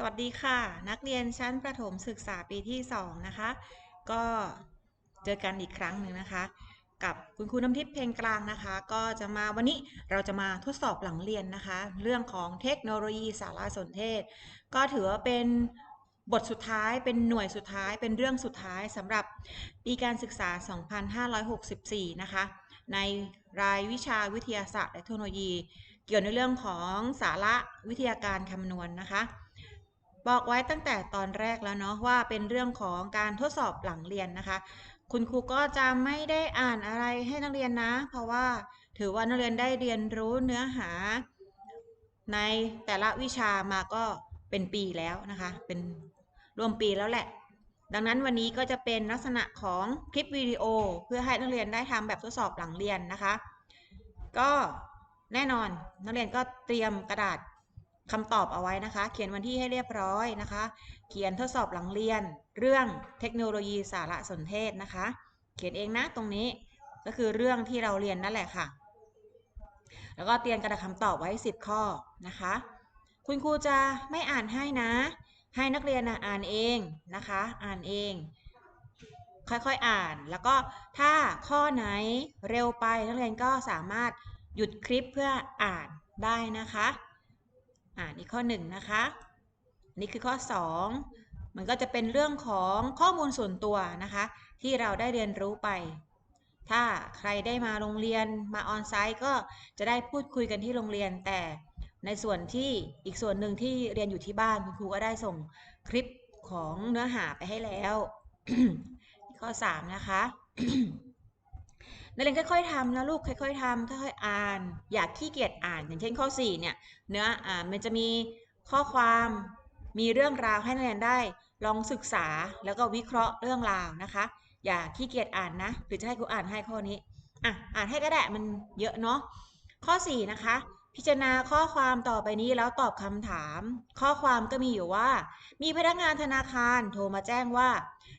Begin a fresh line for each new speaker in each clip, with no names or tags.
สวัสดีค่ะ นักเรียนชั้นประถมศึกษาปีที่ 2 นะคะ ก็เจอกันอีกครั้งหนึ่งนะคะ กับคุณครูน้ำทิพย์เพลงกลางนะคะ ก็จะมาวันนี้เราจะมาทดสอบหลังเรียนนะคะ เรื่องของเทคโนโลยีสารสนเทศ ก็ถือว่าเป็นบทสุดท้ายเป็นหน่วยสุดท้ายเป็นเรื่องสุดท้ายสำหรับปีการศึกษา 2564 นะคะ ในรายวิชาวิทยาศาสตร์และเทคโนโลยี เกี่ยวในเรื่องของสาระวิทยาการคำนวณนนะคะ บอกไว้ตั้งแต่ตอนแรกแล้วเนาะว่าเป็นเรื่องของการทดสอบหลังเรียนนะคะ คุณครูก็จะไม่ได้อ่านอะไรให้นักเรียนนะ เพราะว่าถือว่านักเรียนได้เรียนรู้เนื้อหา ในแต่ละวิชามาก็เป็นปีแล้วนะคะ เป็นรวมปีแล้วแหละ ดังนั้นวันนี้ก็จะเป็นลักษณะของคลิปวิดีโอ เพื่อให้นักเรียนได้ทำแบบทดสอบหลังเรียนนะคะ ก็แน่นอนนักเรียนก็เตรียมกระดาษ คำตอบเอาไว้นะคะ เขียนวันที่ให้เรียบร้อยนะคะ เขียนทดสอบหลังเรียน เรื่องเทคโนโลยีสารสนเทศนะคะ เขียนเองนะตรงนี้ก็คือเรื่องที่เราเรียนนั่นแหละค่ะ แล้วก็เตรียมกระดาษคำตอบไว้ 10 ข้อนะคะ คุณครูจะไม่อ่านให้นะ ให้นักเรียนนะอ่านเองนะคะ อ่านเอง ค่อยๆอ่าน แล้วก็ถ้าข้อไหนเร็วไปนักเรียนก็สามารถหยุดคลิปเพื่ออ่านได้นะคะ อ่านี่ข้อหนึ่งนะคะนี่คือข้อ 2 มันก็จะเป็นเรื่องของข้อมูลส่วนตัวนะคะ ที่เราได้เรียนรู้ไป ถ้าใครได้มาโรงเรียนมาออนไซต์ก็จะได้พูดคุยกันที่โรงเรียน แต่ในส่วนที่อีกส่วนหนึ่งที่เรียนอยู่ที่บ้านคุณครูก็ได้ส่งคลิปของเนื้อหาไปให้แล้ว ข้อ 3 นะคะ นักเรียนค่อยๆทำนะลูกค่อยๆทำค่อยๆอ่าน อย่าขี้เกียจอ่าน อย่างเช่นข้อ 4 เนี่ย เนื้ออ่ามันจะมีข้อความมีเรื่องราวให้นักเรียนได้ ลองศึกษาแล้วก็วิเคราะห์เรื่องราวนะคะ อย่าขี้เกียจอ่านนะหรือจะให้ครูอ่านให้ข้อนี้อะอ่านให้ก็ได้มันเยอะเนาะข้อ 4 นะคะ พิจารณาข้อความต่อไปนี้แล้วตอบคำถาม ข้อความก็มีอยู่ว่า มีพนักงานธนาคารโทรมาแจ้งว่า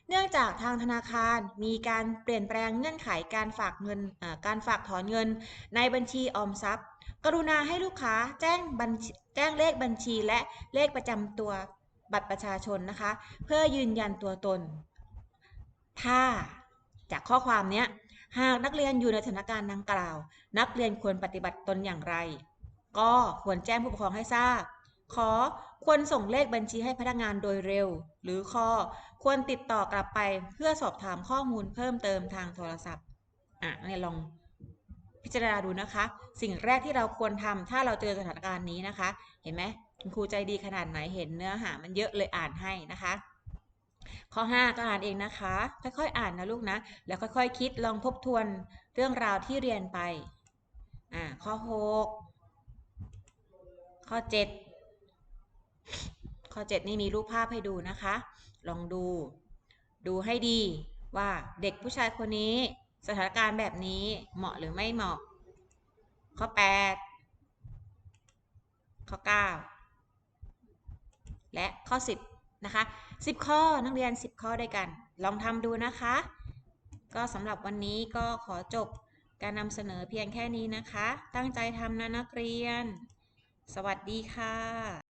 เนื่องจากทางธนาคารมีการเปลี่ยนแปลงเงื่อนไขการฝากเงินการฝากถอนเงิน ในบัญชีออมทรัพย์ กรุณาให้ลูกค้าแจ้งบัญแจ้งเลขบัญชีและเลขประจำตัวบัตรประชาชนนะคะ เพื่อยืนยันตัวตน ถ้าจากข้อความนี้หากนักเรียนอยู่ในสถานการณ์ดังกล่าว นักเรียนควรปฏิบัติตนอย่างไร ก็ควรแจ้งผู้ปกครองให้ทราบ ขอควรส่งเลขบัญชีให้พนักงานโดยเร็ว หรือข้อควรติดต่อกลับไปเพื่อสอบถามข้อมูลเพิ่มเติมทางโทรศัพท์ อะเนี่ยลองพิจารณาดูนะคะ สิ่งแรกที่เราควรทำถ้าเราเจอสถานการณ์นี้นะคะ เห็นไหมคุณครูใจดีขนาดไหนเห็นเนื้อหามันเยอะเลยอ่านให้นะคะ ข้อ 5 ก็อ่านเองนะคะ ค่อยๆ อ่านนะลูกนะ แล้วค่อยๆคคิดลองทบทวนเรื่องราวที่เรียนไปอ่าข้อ 6 ข้อ 7 ข้อ 7 นี่มีรูปภาพให้ดูนะคะ ลองดู ดูให้ดีว่าเด็กผู้ชายคนนี้สถานการณ์แบบนี้เหมาะหรือไม่เหมาะ ข้อ 8 ข้อ 9 และข้อ 10 นะคะ 10 ข้อนักเรียน 10 ข้อด้วยกัน ลองทำดูนะคะ ก็สำหรับวันนี้ก็ขอจบการนำเสนอเพียงแค่นี้นะคะ ตั้งใจทำนะนักเรียน สวัสดีค่ะ